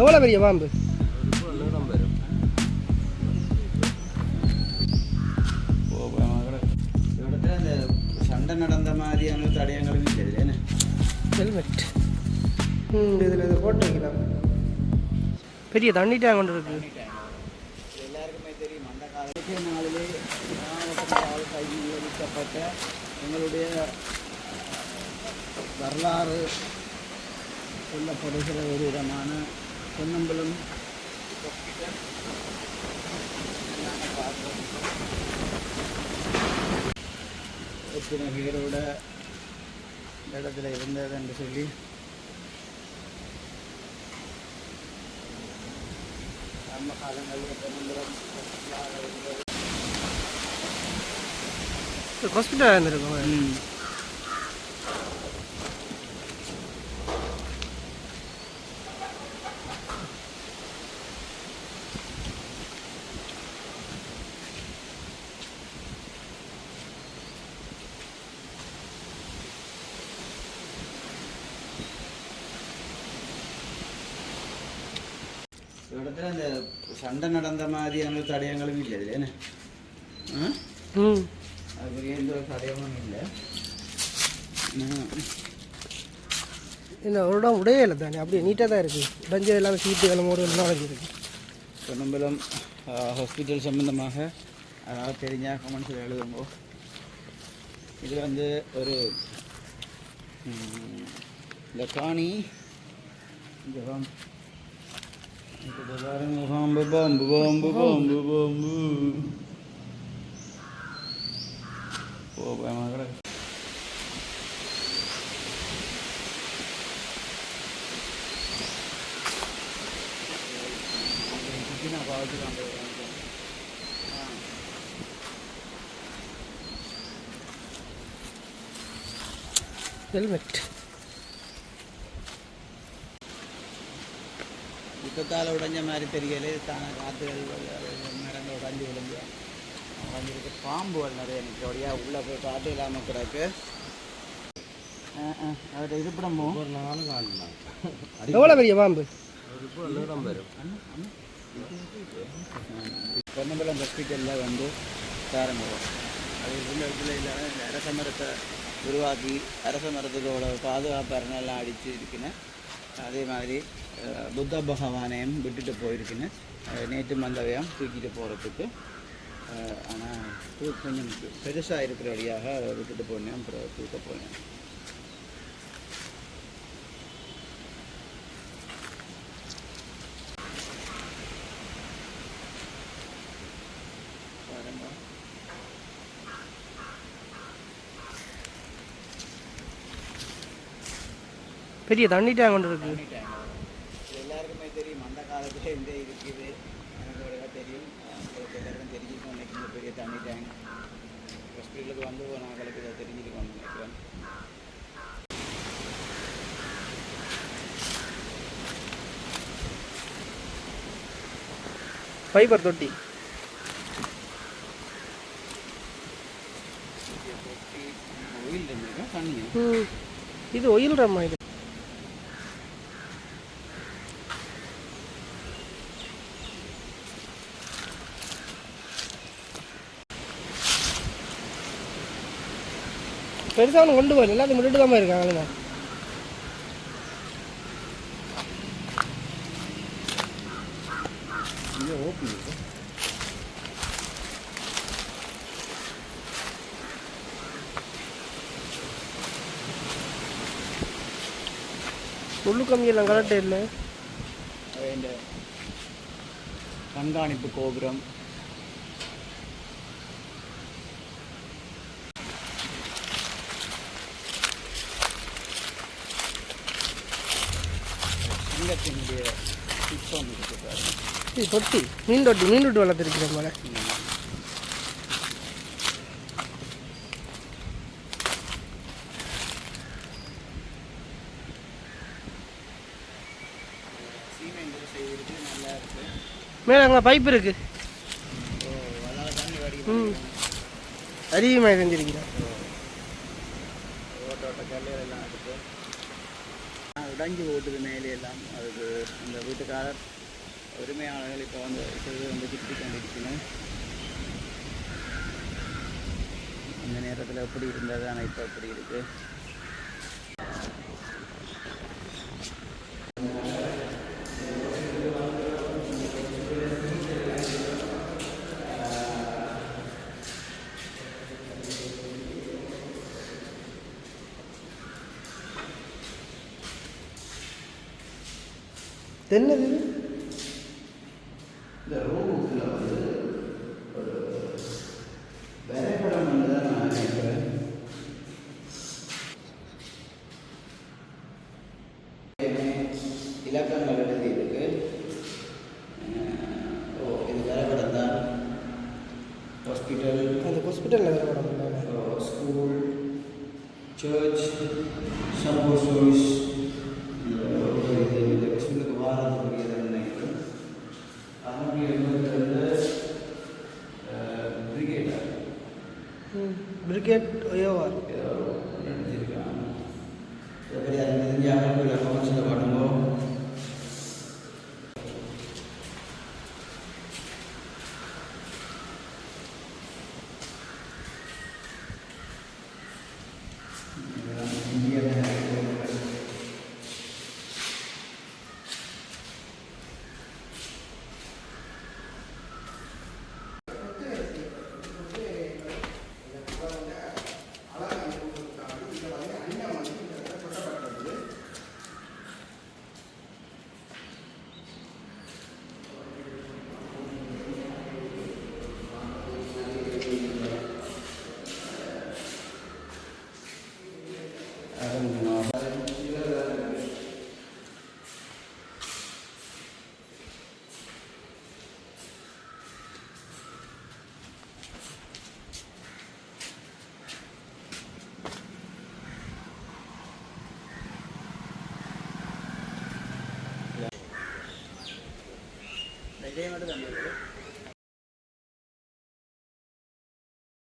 எவ்வளோ பெரிய பாம்பு? சண்டை நடந்த மாதிரியான தடயங்களும் தெரியல ஹெல்மெட் இதில் இதை போட்டு வைக்கலாம் பெரிய தண்ணி டேங்க் ஒன்று இருக்கு எல்லாருக்குமே தெரியும் அந்த காலத்து நாளிலே எங்களுடைய வரலாறு சொல்லப்படுகிற ஒரு விதமான பொன்னம்பலம். எத்தனை பேரோட இந்த இடத்துல இருந்தது என்று சொல்லி. நம்ம காலங்களில் பொன்னம்பலம் ஹாஸ்பிட்டல் இருந்திருக்கோம். இடத்துல அந்த சண்டை நடந்த மாதிரியான தடயங்களும் இல்லை இதுல அது எந்த ஒரு தடயமும் இல்லை. இந்த ஒரு இடம் உடையே இல்லை தானே அப்படியே நீட்டாக தான் இருக்குது உடஞ்சது எல்லாமே சீட்டு கிளம்போடு எல்லாம் உடஞ்சிருக்கு பொன்னம்பலம் ஹாஸ்பிட்டல் சம்பந்தமாக அதாவது தெரிஞ்சா கமெண்ட்ஸில் எழுதுங்க இதில் வந்து ஒரு இந்த காணி இந்த பாம்பு இது பாருங்க பாம்பு பாம்பு பாம்பு பாம்பு பாம்பு ஓ பயமாக கிடக்கு நான் பார்த்துக்கலாம் ஹெல்மெட் யுத்தத்தால் உடைஞ்ச மாதிரி தெரியல தானே காற்றுகள் மரங்கள் உடஞ்சி விழுந்து உடஞ்சிருக்கு பாம்புகள் நிறைய நிற்கிறோடையா உள்ளே போய் காற்று இல்லாமல் கிடக்கு அவர்கிட்ட இருப்பிடமோ ஒரு நாளும் காணலாம் எவ்வளோ பெரிய பாம்பு பொன்னம்பலம் ஹாஸ்பிட்டலில் வந்து தாரங்குவோம் அது உள்ள இடத்துல இல்லாத இந்த அரச மரத்தை உருவாக்கி அரச மரத்துக்கோட பாதுகாப்பு எல்லாம் அடித்து இருக்குன்னு அதே மாதிரி புத்த பகவானையும் விட்டுட்டு போயிருக்குன்னு நேற்று மந்தவையம் தூக்கிட்டு போகிறதுக்கு ஆனால் கொஞ்சம் பெருசாக இருக்கிற வழியாக விட்டுட்டு போனேன் அப்புறம் தூக்க போனேன் பெரிய தண்ணி டேங்க் கொண்டு இருக்கு பண்ணிட்டாங்க இது எல்லாருக்குமே தெரியும் இருந்தே இருக்குது எனக்கு இடம் தெரியும். உங்களுக்கு எல்லாருக்கும் தெரிஞ்சிருக்கும். இந்த பெரிய தண்ணி டேங்க் ஹாஸ்பிட்டலுக்கு வந்து நாங்களுக்கு இதை தெரிஞ்சிருக்கோம்னு நினைக்கிறேன். ஃபைபர் தொட்டி. இது ஒயில் ரம்மா இது? பெருசாக ஒன்று கொண்டு போகல. எல்லாத்தையும் விட்டுட்டு தான் இருக்காங்க முள்ளு கம்பியெல்லாம் கரெக்டே இல்லை கண்காணிப்பு கோபுரம் சிற்பம் தொட்டி. மீன் தொட்டி மீன் தொட்டி வளர்த்துருக்கிற போல. மேலே அங்கே பைப் இருக்கு. ஓ அதாவது தண்ணி ம். அதிகமாக செஞ்சிருக்கிறேன் ஓட்ட ஓட்ட கல்லுகள் எல்லாம் இருக்கு உடஞ்சி போட்டுது மேலே எல்லாம். அதுக்கு அந்த வீட்டுக்காரர் உரிமையாளர்கள் இப்போ வந்து சிறிது வந்து திருப்பி கொண்டிருக்கணும் அந்த நேரத்தில் எப்படி இருந்தது? ஆனால் இப்போ எப்படி இருக்குது என்னது இந்த ரூமுக்குள்ள ক্রিকেট ওভার இதே